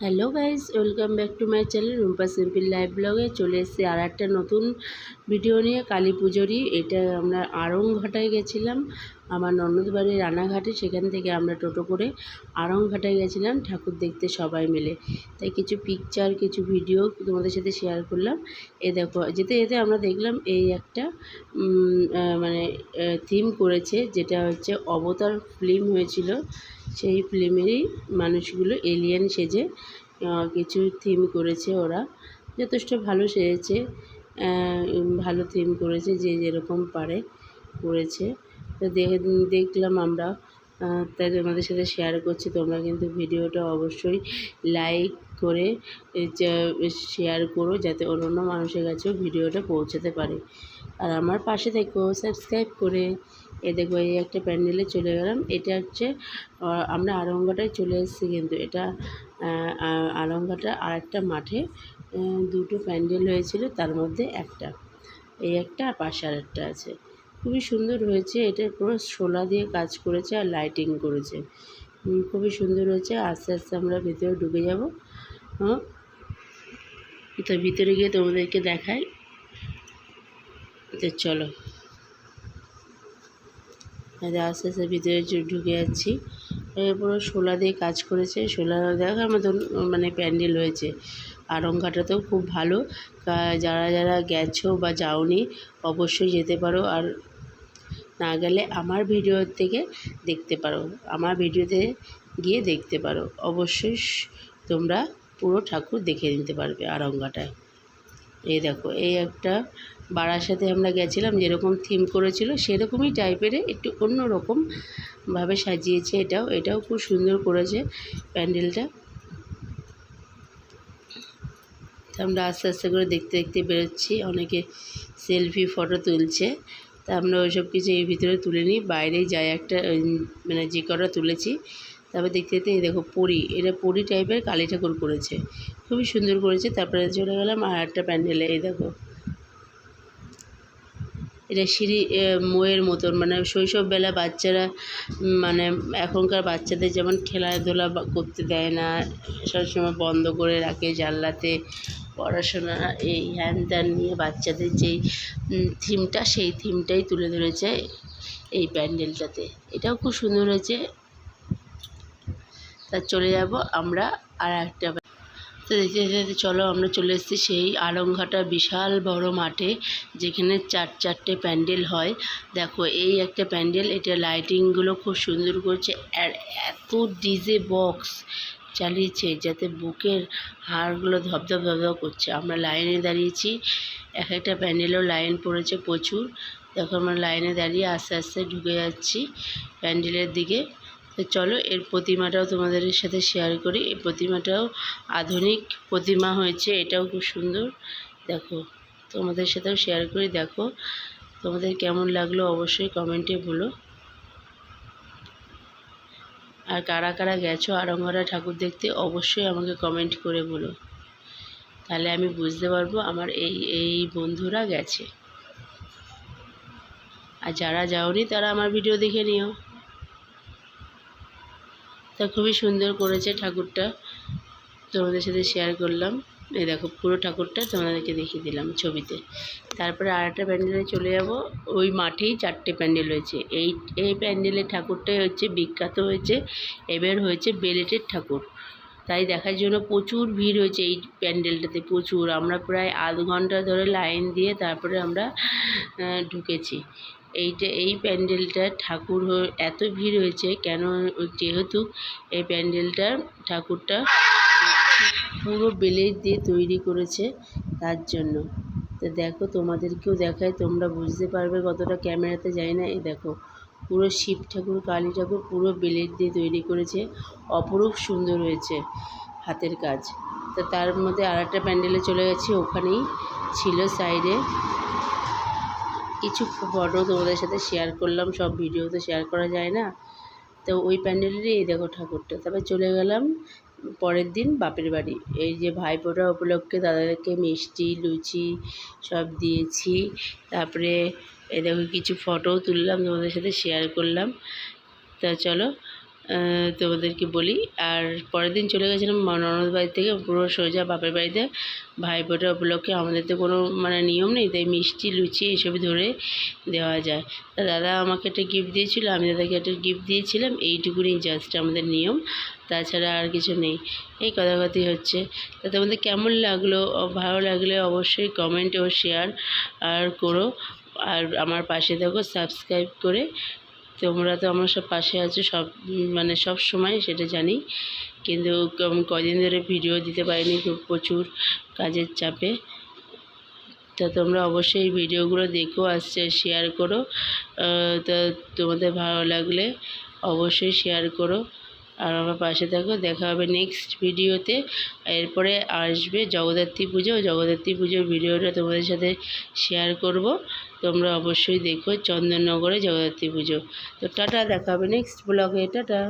Hello guys welcome back to my channel Rumpa simple live ব্লগে। চলে এসেছি আর একটা নতুন ভিডিও নিয়ে, কালী পুজোরই। এটা আমরা আড়ংঘাটায় গেছিলাম, আমার ননদ বাড়ি রানাঘাটে। সেখান থেকে আমরা টোটো করে আড়ংঘাটায় গেছিলাম, ঠাকুর দেখতে সবাই মিলে। তাই কিছু পিকচার কিছু ভিডিও তোমাদের সাথে শেয়ার করলাম। এ দেখো, যেতে যেতে আমরা দেখলাম এই একটা মানে থিম করেছে, যেটা হচ্ছে অবতার ফিল্ম হয়েছিল। সেই ফিল্মেরই মানুষগুলো এলিয়েন সেজে কিছু থিম করেছে ওরা। যথেষ্ট ভালো সেজেছে ভালো থিম করেছে যে যেরকম পারে করেছে। তো দেখে দেখলাম আমরা তাই তোমাদের সাথে শেয়ার করছি, তোমরা কিন্তু ভিডিওটা অবশ্যই লাইক করে শেয়ার করো যাতে অন্য মানুষের কাছেও ভিডিওটা পৌঁছাতে পারে। আর আমার পাশে থেকেও সাবস্ক্রাইব করে। এ দেখো, এই একটা প্যান্ডেলে চলে গেলাম। এটা হচ্ছে আমরা আরঙ্গাটায় চলে এসেছি কিন্তু। এটা আরঙ্গাটা আর একটা মাঠে দুটো প্যান্ডেল হয়েছিল, তার মধ্যে একটা। এই একটা আর পাশে আর একটা আছে। খুবই সুন্দর হয়েছে। এটা পুরো শোলা দিয়ে কাজ করেছে আর লাইটিং করেছে। খুবই সুন্দর হয়েছে। আস্তে আস্তে আমরা ভেতরে ঢুকে যাব। তো ভিতরে গিয়ে তোমাদেরকে দেখাই। তো চলো। আস্তে আস্তে ভিতরে ঢুকে যাচ্ছি। পুরো শোলা দিয়ে কাজ করেছে। শোলা দেখার মতন মানে প্যান্ডেল হয়েছে আরংঘাটাতেও খুব ভালো। যারা যারা গেছো বা যাওনি, অবশ্যই যেতে পারো। আর না গেলে আমার ভিডিও থেকে দেখতে পারো। আমার ভিডিওতে গিয়ে দেখতে পারো। অবশ্যই তোমরা পুরো ঠাকুর দেখে নিতে পারবে আরঙ্গাটায় এই দেখো, এই একটা বারাসাতে আমরা গেছিলাম, যেরকম থিম করেছিল, সেরকমই টাইপের একটু অন্য রকমভাবে সাজিয়েছে এটাও। এটাও খুব সুন্দর করেছে প্যান্ডেলটা। আমরা আস্তে আস্তে করে দেখতে দেখতে বেরোচ্ছি, অনেকে সেলফি ফটো তুলছে। তা আমরা ওইসব কিছু এর ভিতরে তুলে নিই বাইরেই যাই একটা মানে যে কটা তুলেছি, তারপর দেখতে দেখতে এই দেখো পরি, এটা পরি টাইপের কালী ঠাকুর করেছে। খুবই সুন্দর করেছে, তারপরে চলে গেলাম আর একটা প্যান্ডেলে, এই দেখো। এটা সিঁড়ি মোয়ের মতন। মানে শৈশববেলা বাচ্চারা মানে এখনকার বাচ্চাদের যেমন খেলাধুলা করতে দেয় না সবসময় বন্ধ করে রাখে জানলাতে, পড়াশোনা, এই হ্যান ত্যান নিয়ে বাচ্চাদের যেই থিমটা, সেই থিমটাই তুলে ধরেছে এই প্যান্ডেলটাতে। এটাও খুব সুন্দর হয়েছে। তা চলে যাব আমরা আর একটা তো দেখতে দেখতে চলো আমরা চলে এসেছি সেই আলংঘাটা বিশাল বড় মাঠে, যেখানে চার চারটে প্যান্ডেল হয়। দেখো, এই একটা প্যান্ডেল, এটা লাইটিংগুলো খুব সুন্দর করছে আর এত ডিজে বক্স চালিয়েছে যাতে বুকের হাড়গুলো ধপধপ ধপধপ করছে। আমরা লাইনে দাঁড়িয়েছি, এক একটা প্যান্ডেলেও লাইন পড়েছে প্রচুর। দেখো আমরা লাইনে দাঁড়িয়ে আস্তে আস্তে ঢুকে যাচ্ছি প্যান্ডেলের দিকে। তো চলো, এর প্রতিমাটাও তোমাদের সাথে শেয়ার করি। এই প্রতিমাটাও আধুনিক প্রতিমা হয়েছে, এটাও খুব সুন্দর। দেখো, তোমাদের সাথেও শেয়ার করি, দেখো, তোমাদের কেমন লাগল অবশ্যই কমেন্টে বলো। আর কারা কারা গেছো আড়ঙ্গরা ঠাকুর দেখতে, অবশ্যই আমাকে কমেন্ট করে বলো। তাহলে আমি বুঝতে পারব আমার এই এই বন্ধুরা গেছে। আর যারা যাওনি, তারা আমার ভিডিও দেখে নিও। তা খুবই সুন্দর করেছে ঠাকুরটা। তোমাদের সাথে শেয়ার করলাম। এই দেখো, পুরো ঠাকুরটা তোমাদেরকে দেখিয়ে দিলাম ছবিতে। তারপরে আর একটা প্যান্ডেলে চলে যাব। ওই মাঠেই চারটে প্যান্ডেল হয়েছে। এই এই প্যান্ডেলের ঠাকুরটাই হচ্ছে বিখ্যাত হয়েছে। এবার হয়েছে বেলেটের ঠাকুর। তাই দেখার জন্য প্রচুর ভিড় হয়েছে এই প্যান্ডেলটাতে, প্রচুর। আমরা প্রায় আধ ঘণ্টা ধরে লাইন দিয়ে তারপরে আমরা ঢুকেছি। এইটা, এই প্যান্ডেলটা ঠাকুর এত ভিড় হয়েছে কেন যেহেতু এই প্যান্ডেলটা ঠাকুরটা পুরো বেলেট দিয়ে তৈরি করেছে তার জন্য। তো দেখো তোমাদেরকেও দেখায়, তোমরা বুঝতে পারবে কতটা ক্যামেরাতে যায় না। এই দেখো, পুরো শিব ঠাকুর, কালী ঠাকুর পুরো বেলেট দিয়ে তৈরি করেছে, অপরূপ সুন্দর হয়েছে হাতের কাজ। তো তার মধ্যে আর একটা প্যান্ডেলে চলে গেছি, ওখানেই ছিল সাইডে। কিছু ফটো তোমাদের সাথে শেয়ার করলাম, সব ভিডিও তো শেয়ার করা যায় না। তো ওই প্যান্ডেলেরই এই দেখো ঠাকুরটা। তারপর চলে গেলাম, পরের দিন বাপের বাড়ি। এই যে ভাইফোঁটা উপলক্ষে দাদাদেরকে মিষ্টি, লুচি সব দিয়েছি। তারপরে এই দেখো কিছু ফটোও তুললাম, তোমাদের সাথে শেয়ার করলাম। তা চলো তোমাদেরকে বলি, আর পরের দিন চলে গেছিলাম ননদ বাড়ি থেকে, পুরো সোজা বাপের বাড়িতে। ভাইফোঁটা উপলক্ষে আমাদের তো কোনো মানে নিয়ম নেই, তাই মিষ্টি, লুচি এসব ধরে দেওয়া যায়। তা দাদা আমাকে একটা গিফট দিয়েছিল, আমি দাদাকে একটা গিফট দিয়েছিলাম, এইটুকুনি জাস্ট আমাদের নিয়ম, তাছাড়া আর কিছু নেই। এই কথাবার্তি হচ্ছে। তা তোমাদের কেমন লাগল? ভালো লাগলে অবশ্যই কমেন্ট ও শেয়ার আর করো। আর আমার পাশে থাকো সাবস্ক্রাইব করে তোমরা তো আমার সব পাশে আছো, সব মানে সব সময় সেটা জানি। কিন্তু কদিন ধরে ভিডিও দিতে পারিনি খুব প্রচুর কাজের চাপে। তা তোমরা অবশ্যই ভিডিওগুলো দেখো আসছে শেয়ার করো। তা তোমাদের ভালো লাগলে অবশ্যই শেয়ার করো। আর আমার পাশে থাকো, দেখা হবে নেক্সট ভিডিওতে এরপরে আসবে জগদ্ধাত্রী পুজো। জগদ্ধাত্রী পুজোর ভিডিওটা তোমাদের সাথে শেয়ার করব। তোমরা অবশ্যই দেখো চন্দননগরে জগদ্ধাত্রী পুজো। তো টাটা, দেখা হবে নেক্সট ব্লগে টাটা।